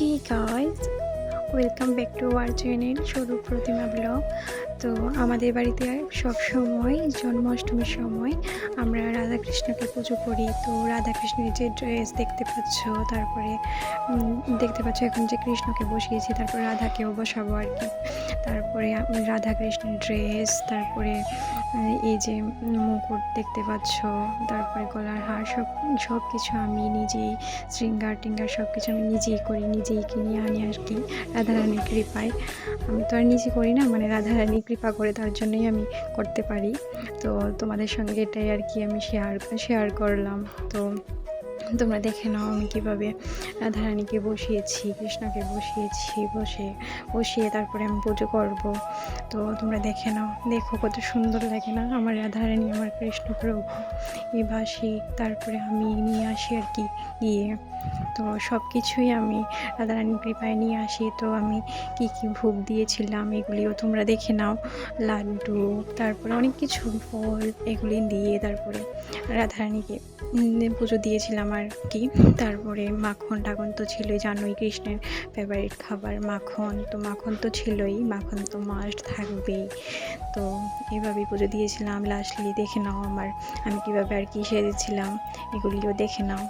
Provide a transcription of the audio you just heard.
hey guys. Welcome back to our channel Swarup Pratima blog তো আমাদের বাড়িতে সব সময় জন্মাষ্টমীর সময় আমরা রাধাকৃষ্ণকে পুজো করি। তো রাধাকৃষ্ণের যে ড্রেস দেখতে পাচ্ছ, তারপরে দেখতে পাচ্ছ এখন যে কৃষ্ণকে বসিয়েছি, তারপরে রাধাকেও বসাবো আর কি। তারপরে রাধাকৃষ্ণের ড্রেস তারপরে এই যে মুকুট দেখতে পাচ্ছ, তারপরে গলার হার, সব সব কিছু আমি নিজেই, শৃঙ্গার টিঙ্গার সব কিছু আমি নিজেই করি, নিজেই কিনে আনি আর কি। রাধারানীর কৃপায়। আমি তো আর নিজে করি না মানে রাধারানী কৃপা করে তার জন্যই আমি করতে পারি। তো তোমাদের সঙ্গে এটাই আর কি আমি শেয়ার শেয়ার করলাম। তো তোমরা দেখে নাও আমি কীভাবে রাধারানীকে বসিয়েছি, কৃষ্ণকে বসিয়েছি, বসে, বসিয়ে তারপরে আমি পুজো করব। তো তোমরা দেখে নাও, দেখো কত সুন্দর লাগে না আমার রাধারানী আমার কৃষ্ণ প্রভু বাসি তারপরে আমি নিয়ে আসি আর কি, গিয়ে। তো সব কিছুই আমি রাধারানীর কৃপায় নিয়ে আসি। তো আমি কি কি ভোগ দিয়েছিলাম এগুলিও তোমরা দেখে নাও। লাড্ডু, তারপরে অনেক কিছু, ফল, এগুলি দিয়ে তারপরে রাধারানীকে পুজো দিয়েছিলাম আর কি। তারপরে মাখন টাখন তো ছিলই, জানোই কৃষ্ণের ফেভারিট খাবার, মাখন। তো মাখন তো ছিলই, মাখন তো মাস্ট থাকবেই। তো এভাবেই পুজো দিয়েছিলাম লাস্টলি দেখে নাও আমার, আমি কীভাবে আর কি সেজেছিলাম, এগুলিও দেখে নাও।